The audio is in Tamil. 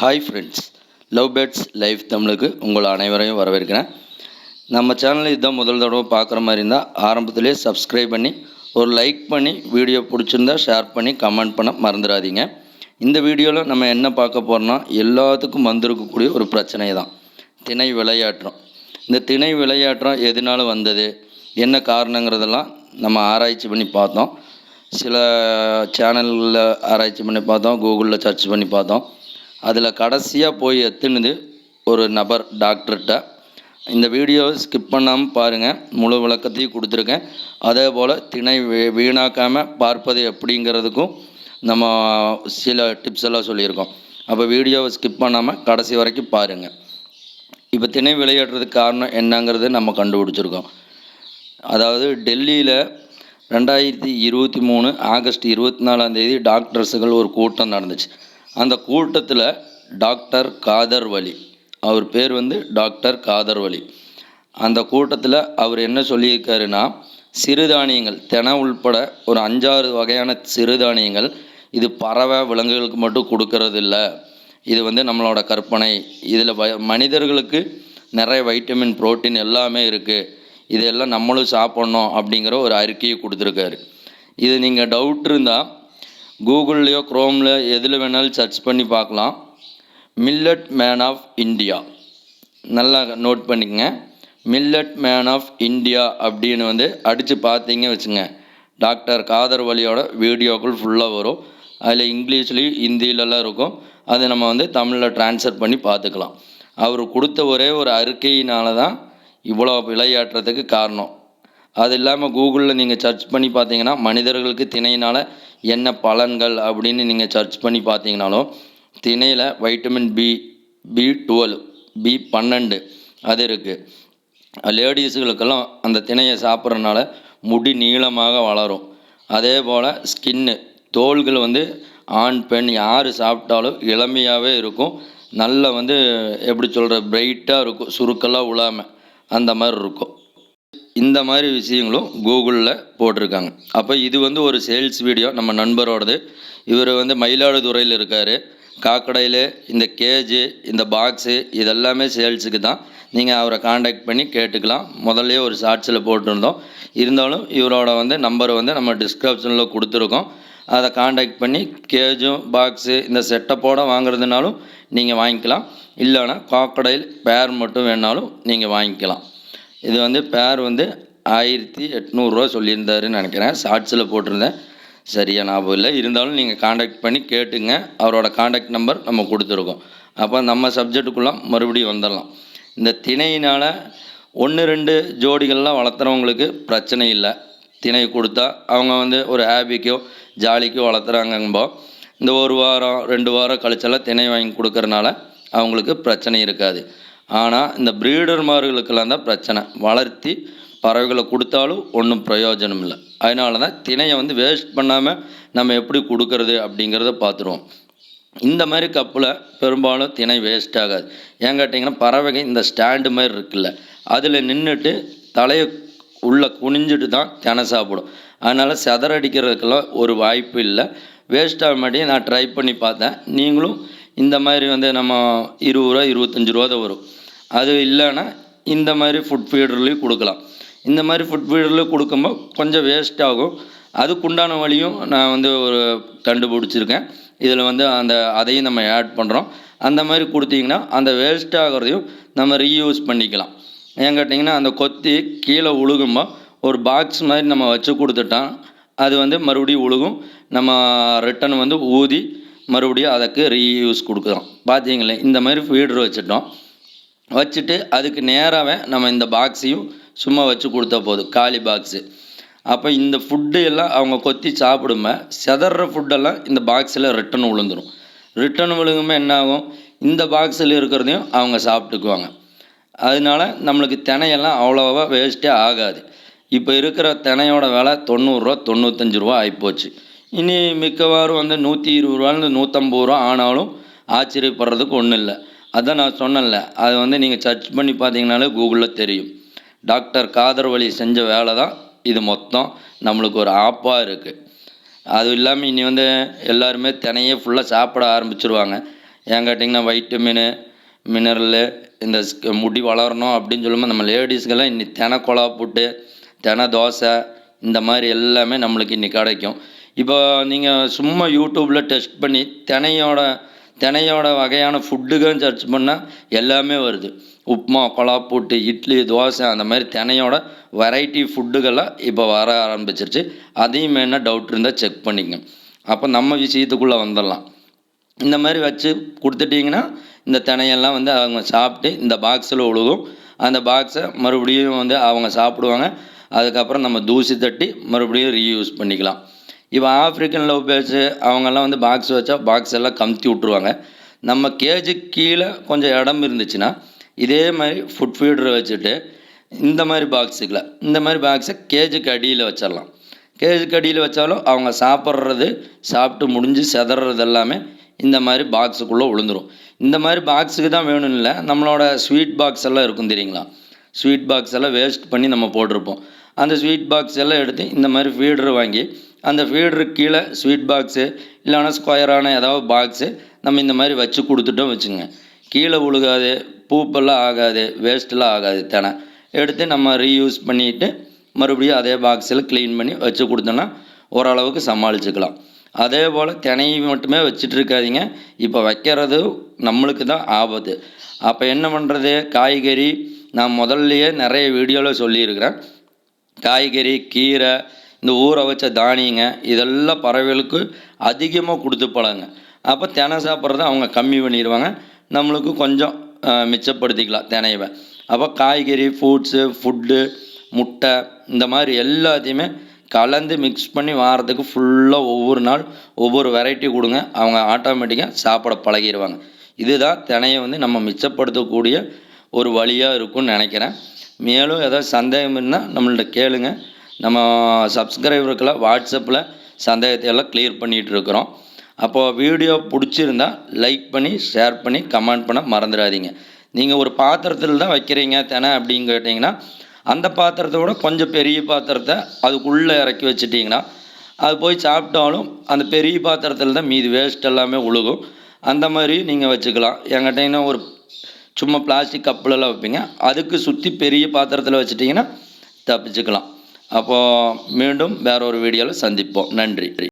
Hi friends love birds life தமிழுக்கு உங்கள் அனைவரையும் வரவேற்கிறேன். நம்ம சேனலில் இதுதான் முதல் தடவை பார்க்குற மாதிரி இருந்தால் ஆரம்பத்திலே சப்ஸ்கிரைப் பண்ணி ஒரு லைக் பண்ணி வீடியோ பிடிச்சிருந்தா ஷேர் பண்ணி கமெண்ட் பண்ண மறந்துடாதீங்க. இந்த வீடியோவில் நம்ம என்ன பார்க்க போகிறோம்னா எல்லாத்துக்கும் வந்திருக்கக்கூடிய ஒரு பிரச்சனை தான் திணை விளையாட்டுறோம். இந்த திணை விளையாட்டுறோம் எதனால வந்தது என்ன காரணங்கிறதெல்லாம் நம்ம ஆராய்ச்சி பண்ணி பார்த்தோம். சில சேனல்களில் ஆராய்ச்சி பண்ணி பார்த்தோம் கூகுளில் சர்ச் பண்ணி பார்த்தோம். அதில் கடைசியாக போய் எத்துணுது ஒரு நபர் டாக்டர்கிட்ட. இந்த வீடியோவை ஸ்கிப் பண்ணாமல் பாருங்கள் முழு விளக்கத்தையும் கொடுத்துருக்கேன். அதே போல் திணை வீ- வீணாக்காமல் பார்ப்பது எப்படிங்கிறதுக்கும் நம்ம சில டிப்ஸ் எல்லாம் சொல்லியிருக்கோம். அப்போ வீடியோவை ஸ்கிப் பண்ணாமல் கடைசி வரைக்கும் பாருங்கள் இப்போ திணை விளையாடுறதுக்கு காரணம் என்னங்கிறது நம்ம கண்டுபிடிச்சிருக்கோம். அதாவது டெல்லியில் ரெண்டாயிரத்தி இருபத்தி மூணு ஆகஸ்ட் இருபத்தி நாலாம் தேதி டாக்டர்ஸுகள் ஒரு கூட்டம் நடந்துச்சு. அந்த கூட்டத்தில் டாக்டர் காதர் வலி அவர் பேர் வந்து டாக்டர் காதர் வலி அந்த கூட்டத்தில் அவர் என்ன சொல்லியிருக்காருன்னா சிறுதானியங்கள் தினை உள்பட ஒரு அஞ்சாறு வகையான சிறுதானியங்கள் இது பறவை விலங்குகளுக்கு மட்டும் கொடுக்கறது இல்லை இது வந்து நம்மளோட கற்பனை. இதில் வ மனிதர்களுக்கு நிறைய வைட்டமின் புரோட்டீன் எல்லாமே இருக்குது இதெல்லாம் நம்மளும் சாப்பிட்ணும் அப்படிங்கிற ஒரு அறிக்கையை கொடுத்துருக்காரு. இது நீங்கள் டவுட் இருந்தால் கூகுள்லேயோ க்ரோமில் எதில் வேணாலும் சர்ச் பண்ணி பார்க்கலாம். மில்லட் மேன் ஆஃப் இந்தியா நல்லா நோட் பண்ணிக்கங்க. மில்லட் மேன் ஆஃப் இந்தியா அப்படின்னு வந்து அடித்து பார்த்தீங்க வச்சுங்க டாக்டர் காதர் வலியோட வீடியோக்கள் ஃபுல்லாக வரும். அதில் இங்கிலீஷ்லேயும் ஹிந்திலலாம் இருக்கும். அதை நம்ம வந்து தமிழில் ட்ரான்ஸ்ஃபர் பண்ணி பார்த்துக்கலாம். அவர் கொடுத்த ஒரே ஒரு அறிக்கையினால தான் இவ்வளோ விளையாட்டுறதுக்கு காரணம். அது இல்லாமல் கூகுளில் நீங்கள் சர்ச் பண்ணி பார்த்தீங்கன்னா மனிதர்களுக்கு திணையினால் என்ன பலன்கள் அப்படின்னு நீங்கள் சர்ச் பண்ணி பார்த்தீங்கனாலும் திணையில் vitamin B B twelve B பன்னெண்டு அது இருக்குது லேடிஸுகளுக்கெல்லாம் அந்த திணையை சாப்பிட்றதுனால முடி நீளமாக வளரும். அதே போல் ஸ்கின்னு தோள்கள் வந்து ஆண் பெண் யார் சாப்பிட்டாலும் இளமையாகவே இருக்கும். நல்ல வந்து எப்படி சொல்கிற பிரைட்டாக இருக்கும் சுருக்கெல்லாம் உழாமல் அந்த மாதிரி இருக்கும். இந்த மாதிரி விஷயங்களும் கூகுளில் போட்டிருக்காங்க. அப்போ இது வந்து ஒரு சேல்ஸ் வீடியோ நம்ம நண்பரோடது. இவர் வந்து மயிலாடுதுறையில் இருக்கார். காக்கடையில் இந்த கேஜு இந்த பாக்ஸு இதெல்லாமே சேல்ஸுக்கு தான். நீங்கள் அவரை காண்டாக்ட் பண்ணி கேட்டுக்கலாம். முதல்லே ஒரு ஷார்ட்ஸில் போட்டிருந்தோம். இருந்தாலும் இவரோட வந்து நம்பர் வந்து நம்ம டிஸ்கிரிப்ஷனில் கொடுத்துருக்கோம். அதை காண்டாக்ட் பண்ணி கேஜும் பாக்ஸு இந்த செட்டப்போட வாங்குறதுனாலும் நீங்கள் வாங்கிக்கலாம். இல்லைன்னா காக்கடையில் பேர் மட்டும் வேணாலும் நீங்கள் வாங்கிக்கலாம். இது வந்து பேர் வந்து ஆயிரத்தி எட்நூறுரூவா சொல்லியிருந்தாருன்னு நினைக்கிறேன். ஷார்ட்ஸில் போட்டிருந்தேன். சரியா ஞாபகம் இல்லை. இருந்தாலும் நீங்கள் காண்டாக்ட் பண்ணி கேட்டுங்க. அவரோட காண்டாக்ட் நம்பர் நம்ம கொடுத்துருக்கோம். அப்போ நம்ம சப்ஜெக்ட்டுக்குள்ளே மறுபடியும் வந்துடலாம். இந்த திணையினால் ஒன்று ரெண்டு ஜோடிகள்லாம் வளர்த்துறவங்களுக்கு பிரச்சனை இல்லை. திணை கொடுத்தா அவங்க வந்து ஒரு ஹாபிக்கோ ஜாலிக்கோ வளர்த்துறாங்கம்போ இந்த ஒரு வாரம் ரெண்டு வாரம் கழிச்செல்லாம் திணை வாங்கி கொடுக்கறனால அவங்களுக்கு பிரச்சனை இருக்காது. ஆனால் இந்த ப்ரீடர்மார்களுக்கெல்லாம் தான் பிரச்சனை. வளர்த்தி பறவைகளை கொடுத்தாலும் ஒன்றும் பிரயோஜனம் இல்லை. அதனால தான் திணையை வந்து வேஸ்ட் பண்ணாமல் நம்ம எப்படி கொடுக்கறது அப்படிங்கிறத பார்த்துருவோம். இந்த மாதிரி கப்பில் பெரும்பாலும் திணை வேஸ்ட் ஆகாது. ஏன் கேட்டிங்கன்னா பறவைகள் இந்த ஸ்டாண்டு மாதிரி இருக்குல்ல அதில் நின்றுட்டு தலையை உள்ளே குனிஞ்சிட்டு தான் தினை சாப்பிடும். அதனால் செதறடிக்கிறதுக்கெல்லாம் ஒரு வாய்ப்பு இல்லை. வேஸ்ட் ஆக மாட்டேன் நான் ட்ரை பண்ணி பார்த்தேன். நீங்களும் இந்த மாதிரி வந்து நம்ம இருபது ரூபா இருபத்தஞ்சி ரூபா தான் வரும். அது இல்லைன்னா இந்த மாதிரி ஃபுட் ஃபீடர்லேயும் கொடுக்கலாம். இந்த மாதிரி ஃபுட் ஃபீடர்லேயும் கொடுக்கும்போது கொஞ்சம் வேஸ்ட் ஆகும். அதுக்குண்டான வழியும் நான் வந்து ஒரு கண்டுபிடிச்சிருக்கேன். இதில் வந்து அந்த அதையும் நம்ம ஆட் பண்ணுறோம் அந்த மாதிரி கொடுத்தீங்கன்னா அந்த வேஸ்ட் ஆகிறதையும் நம்ம ரீயூஸ் பண்ணிக்கலாம். ஏன் கேட்டிங்கன்னா அந்த கொத்தி கீழே உழுகும்போது ஒரு பாக்ஸ் மாதிரி நம்ம வச்சு கொடுத்துட்டோம் அது வந்து மறுபடியும் உழுகும். நம்ம ரிட்டன் வந்து ஊதி மறுபடியும் அதுக்கு ரீயூஸ் கொடுக்குறோம். பார்த்தீங்களே இந்த மாதிரி ஃபீடர் வச்சுட்டோம். வச்சுட்டு அதுக்கு நேராகவே நம்ம இந்த பாக்ஸையும் சும்மா வச்சு கொடுத்தா போதும். காலி பாக்ஸு அப்போ இந்த ஃபுட்டு எல்லாம் அவங்க கொத்தி சாப்பிடுமே செதற ஃபுட்டெல்லாம் இந்த பாக்ஸில் ரிட்டன் விழுந்துடும் ரிட்டன் விழுங்குமே என்ன ஆகும் இந்த பாக்ஸில் இருக்கிறதையும் அவங்க சாப்பிட்டுக்குவாங்க. அதனால நம்மளுக்கு தினையெல்லாம் அவ்வளோவா வேஸ்ட்டே ஆகாது. இப்போ இருக்கிற தினையோட விலை தொண்ணூறுரூவா தொண்ணூத்தஞ்சு ரூபா ஆகிப்போச்சு இனி மிக்கவாறும் வந்து நூற்றி இருபது ரூபாலேருந்து நூற்றம்பது ரூபா ஆனாலும் ஆச்சரியப்படுறதுக்கு ஒன்றும் இல்லை. அதான் நான் சொன்னேன்ல. அது வந்து நீங்கள் சர்ச் பண்ணி பார்த்தீங்கனாலே கூகுளில் தெரியும். டாக்டர் காதர் வழி செஞ்ச வேலை தான் இது மொத்தம். நம்மளுக்கு ஒரு ஆப்பாக இருக்குது அது இல்லாமல் இனி வந்து எல்லாருமே தினையே ஃபுல்லாக சாப்பிட ஆரம்பிச்சிருவாங்க. ஏன் கேட்டிங்கன்னா வைட்டமினு மினரலு இந்த ஸ்க- முடி வளரணும் அப்படின்னு சொல்லும்போது நம்ம லேடிஸ்க்கெல்லாம் இன்னி தினை கொலா புட்டு தினை தோசை இந்த மாதிரி எல்லாமே நம்மளுக்கு இன்னி கிடைக்கும். இப்போ நீங்கள் சும்மா யூடியூப்பில் டெஸ்ட் பண்ணி தினையோட தினையோட வகையான ஃபுட்டுகள் சர்ச் பண்ணால் எல்லாமே வருது. உப்புமா கொலாப்புட்டு இட்லி தோசை அந்த மாதிரி தினையோட வெரைட்டி ஃபுட்டுகள்லாம் இப்போ வர ஆரம்பிச்சிருச்சு. அதையும் என்ன டவுட் இருந்தால் செக் பண்ணிக்கங்க. அப்போ நம்ம விஷயத்துக்குள்ளே வந்துடலாம். இந்த மாதிரி வச்சு கொடுத்துட்டிங்கன்னா இந்த தினையெல்லாம் வந்து அவங்க சாப்பிட்டு இந்த பாக்ஸில் ஒழுகும் அந்த பாக்ஸை மறுபடியும் வந்து அவங்க சாப்பிடுவாங்க. அதுக்கப்புறம் நம்ம தூசி தட்டி மறுபடியும் ரீயூஸ் பண்ணிக்கலாம். இப்போ ஆப்ரிக்கன் லவ் பேர்ட்ஸு அவங்கெல்லாம் வந்து பாக்ஸ் வச்சா பாக்ஸ் எல்லாம் கமுத்தி விட்ருவாங்க நம்ம கேஜு கீழே கொஞ்சம் இடம் இருந்துச்சுன்னா இதே மாதிரி ஃபுட் ஃபீடரை வச்சுட்டு இந்த மாதிரி பாக்ஸுக்குள்ள இந்த மாதிரி பாக்ஸை கேஜுக்கு அடியில் வச்சிடலாம். கேஜுக்கு அடியில் வச்சாலும் அவங்க சாப்பிட்றது சாப்பிட்டு முடிஞ்சு செதறது எல்லாமே இந்த மாதிரி பாக்ஸுக்குள்ளே விழுந்துரும். இந்த மாதிரி பாக்ஸுக்கு தான் வேணும்னு இல்லை நம்மளோட ஸ்வீட் பாக்ஸ் எல்லாம் இருக்கும் தெரியுங்களா? ஸ்வீட் பாக்ஸ் எல்லாம் வேஸ்ட் பண்ணி நம்ம போட்டிருப்போம். அந்த ஸ்வீட் பாக்ஸ் எல்லாம் எடுத்து இந்த மாதிரி ஃபீடர் வாங்கி அந்த ஃபீடருக்கு கீழே ஸ்வீட் பாக்ஸு இல்லைனா ஸ்கொயரான ஏதாவது பாக்ஸு நம்ம இந்த மாதிரி வச்சு கொடுத்துட்டோம் வச்சுங்க கீழே விழுகாது பூப்பெல்லாம் ஆகாது வேஸ்ட்டெல்லாம் ஆகாது தினை. எடுத்து நம்ம ரீயூஸ் பண்ணிவிட்டு மறுபடியும் அதே பாக்ஸில் க்ளீன் பண்ணி வச்சு கொடுத்தோன்னா ஓரளவுக்கு சமாளிச்சுக்கலாம். அதே போல் தினையை மட்டுமே வச்சுட்ருக்காதிங்க இப்போ வைக்கிறது நம்மளுக்கு தான் ஆபத்து. அப்போ என்ன பண்ணுறது காய்கறி நான் முதல்லையே நிறைய வீடியோவில் சொல்லியிருக்கிறேன். காய்கறி கீரை இந்த ஊற வச்ச தானியங்க இதெல்லாம் பறவைகளுக்கு அதிகமாக கொடுத்து பழங்க அப்போ தினை சாப்பிட்றத அவங்க கம்மி பண்ணிடுவாங்க. நம்மளுக்கு கொஞ்சம் மிச்சப்படுத்திக்கலாம் தினையவை. அப்போ காய்கறி ஃப்ரூட்ஸு ஃபுட்டு முட்டை இந்த மாதிரி எல்லாத்தையுமே கலந்து மிக்ஸ் பண்ணி வாரத்துக்கு ஃபுல்லாக ஒவ்வொரு நாள் ஒவ்வொரு வெரைட்டி கொடுங்க. அவங்க ஆட்டோமேட்டிக்காக சாப்பிட பழகிடுவாங்க. இதுதான் தினையை வந்து நம்ம மிச்சப்படுத்தக்கூடிய ஒரு வழியாக இருக்கும்னு நினைக்கிறேன். மேலும் ஏதாவது சந்தேகம் இருந்தால் நம்மள்ட்ட கேளுங்கள் நம்ம சப்ஸ்கிரைபருக்கெல்லாம் வாட்ஸ்அப்பில் சந்தேகத்தை எல்லாம் கிளியர் பண்ணிகிட்டு இருக்கிறோம் அப்போது வீடியோ பிடிச்சிருந்தா லைக் பண்ணி ஷேர் பண்ணி கமெண்ட் பண்ண மறந்துடாதீங்க. நீங்கள் ஒரு பாத்திரத்தில் தான் வைக்கிறீங்க தினை அப்படின்னு கேட்டிங்கன்னா அந்த பாத்திரத்தை விட கொஞ்சம் பெரிய பாத்திரத்தை அதுக்குள்ளே இறக்கி வச்சிட்டிங்கன்னா அது போய் சாப்பிட்டாலும் அந்த பெரிய பாத்திரத்தில் தான் மீதி வேஸ்ட் எல்லாமே உழுகும். அந்த மாதிரி நீங்கள் வச்சுக்கலாம். என்கிட்ட ஒரு சும்மா பிளாஸ்டிக் கப்புலலாம் வைப்பீங்க. அதுக்கு சுற்றி பெரிய பாத்திரத்தில் வச்சுட்டிங்கன்னா தப்பிச்சுக்கலாம். அப்போது மீண்டும் வேற ஒரு வீடியோவில் சந்திப்போம். நன்றி.